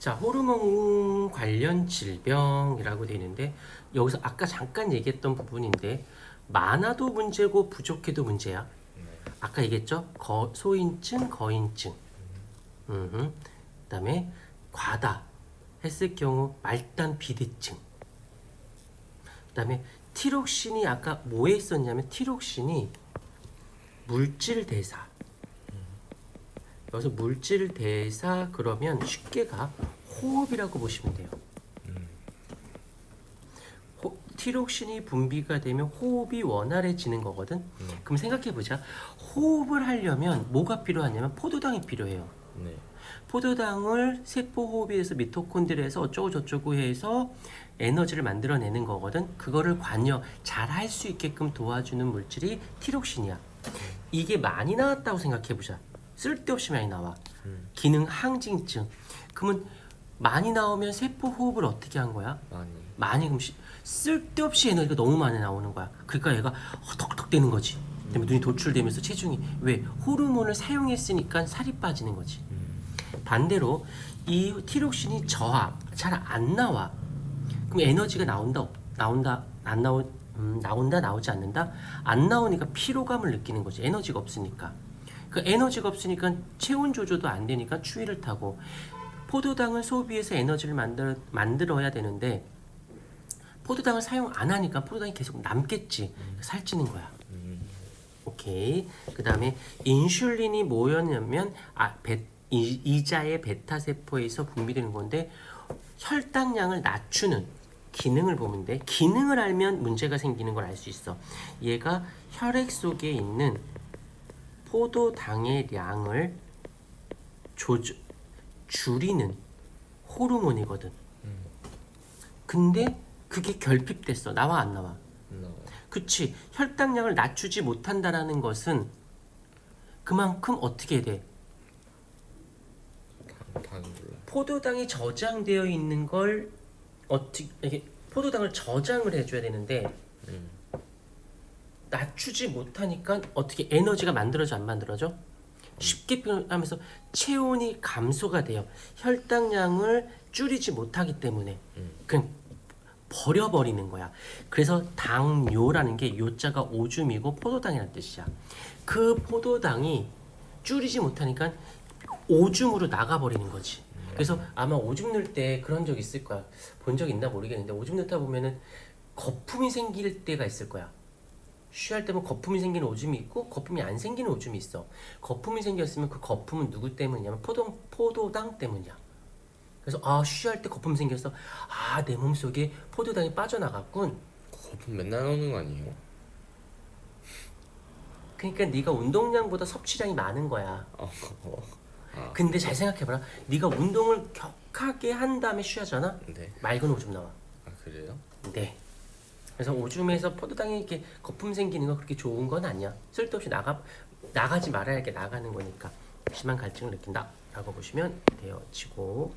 자, 호르몬 관련 질병이라고 되어 있는데 여기서 아까 잠깐 얘기했던 부분인데 많아도 문제고 부족해도 문제야. 아까 얘기했죠? 거, 소인증, 거인증. 음, 그다음에 과다 했을 경우 말단 비대증. 그다음에 티록신이 아까 뭐에 있었냐면 티록신이 물질 대사. 여기서 물질 대사 그러면 쉽게 가 호흡이라고 보시면 돼요. 호, 티록신이 분비가 되면 호흡이 원활해지는 거거든. 그럼 생각해 보자. 호흡을 하려면 뭐가 필요하냐면 포도당이 필요해요. 네. 포도당을 세포 호흡에 의해서 미토콘드리아에서 어쩌고 저쩌고 해서 에너지를 만들어내는 거거든. 그거를 관여 잘 할 수 있게끔 도와주는 물질이 티록신이야. 이게 많이 나왔다고 생각해 보자. 쓸데없이 많이 나와. 기능 항진증. 그러면 많이 나오면 세포 호흡을 어떻게 한 거야? 많이. 많이 그럼 시- 쓸데없이 에너지가 너무 많이 나오는 거야. 그러니까 얘가 헉덕헉덕 되는 거지. 그다음에 눈이 도출되면서 체중이 왜 호르몬을 사용했으니까 살이 빠지는 거지. 반대로 이 티록신이 저하 잘 안 나와. 그럼 에너지가 나온다 없- 나온다 안 나오 음, 나온다 나오지 않는다 안 나오니까 피로감을 느끼는 거지. 에너지가 없으니까. 그 에너지가 없으니까 체온 조절도 안 되니까 추위를 타고 포도당을 소비해서 에너지를 만들 만들어야 되는데 포도당을 사용 안 하니까 포도당이 계속 남겠지. 살찌는 거야. 오케이. 그 다음에 인슐린이 뭐였냐면 아, 베, 이, 이자의 베타 세포에서 분비되는 건데 혈당량을 낮추는 기능을 보면 돼. 기능을 알면 문제가 생기는 걸 알 수 있어. 얘가 혈액 속에 있는 포도당의 양을 조절 줄이는 호르몬이거든. 근데 그게 결핍됐어. 나와 안 나와? No. 그치. 혈당량을 낮추지 못한다라는 것은 그만큼 어떻게 돼? 당. 포도당이 저장되어 있는 걸 어떻게 포도당을 저장을 해줘야 되는데 음. 낮추지 못하니까 어떻게 에너지가 만들어져 안 만들어져? 쉽게 표현하면서 체온이 감소가 돼요. 혈당량을 줄이지 못하기 때문에 그냥 버려버리는 거야. 그래서 당뇨라는 게 요자가 오줌이고 포도당이라는 뜻이야. 그 포도당이 줄이지 못하니까 오줌으로 나가버리는 거지. 그래서 아마 오줌 넣을 때 그런 적 있을 거야. 본 적 있나 모르겠는데 오줌 넣다 보면은 거품이 생길 때가 있을 거야. 쉬할 때면 거품이 생기는 오줌이 있고 거품이 안 생기는 오줌이 있어. 거품이 생겼으면 그 거품은 누구 때문이냐면 포도 포도당 때문이야. 그래서 아 쉬할 때 거품 생겼어. 아 내 몸 속에 포도당이 빠져나갔군. 거품 맨날 나오는 거 아니에요? 그러니까 네가 운동량보다 섭취량이 많은 거야. 어. 어. 아. 근데 잘 생각해봐라. 네가 운동을 격하게 한 다음에 쉬하잖아. 네. 맑은 오줌 나와. 아 그래요? 네. 그래서 오줌에서 포도당이 이렇게 거품 생기는 거 그렇게 좋은 건 아니야. 쓸데없이 나가 나가지 말아야 게 나가는 거니까 심한 갈증을 느낀다라고 보시면 되어지고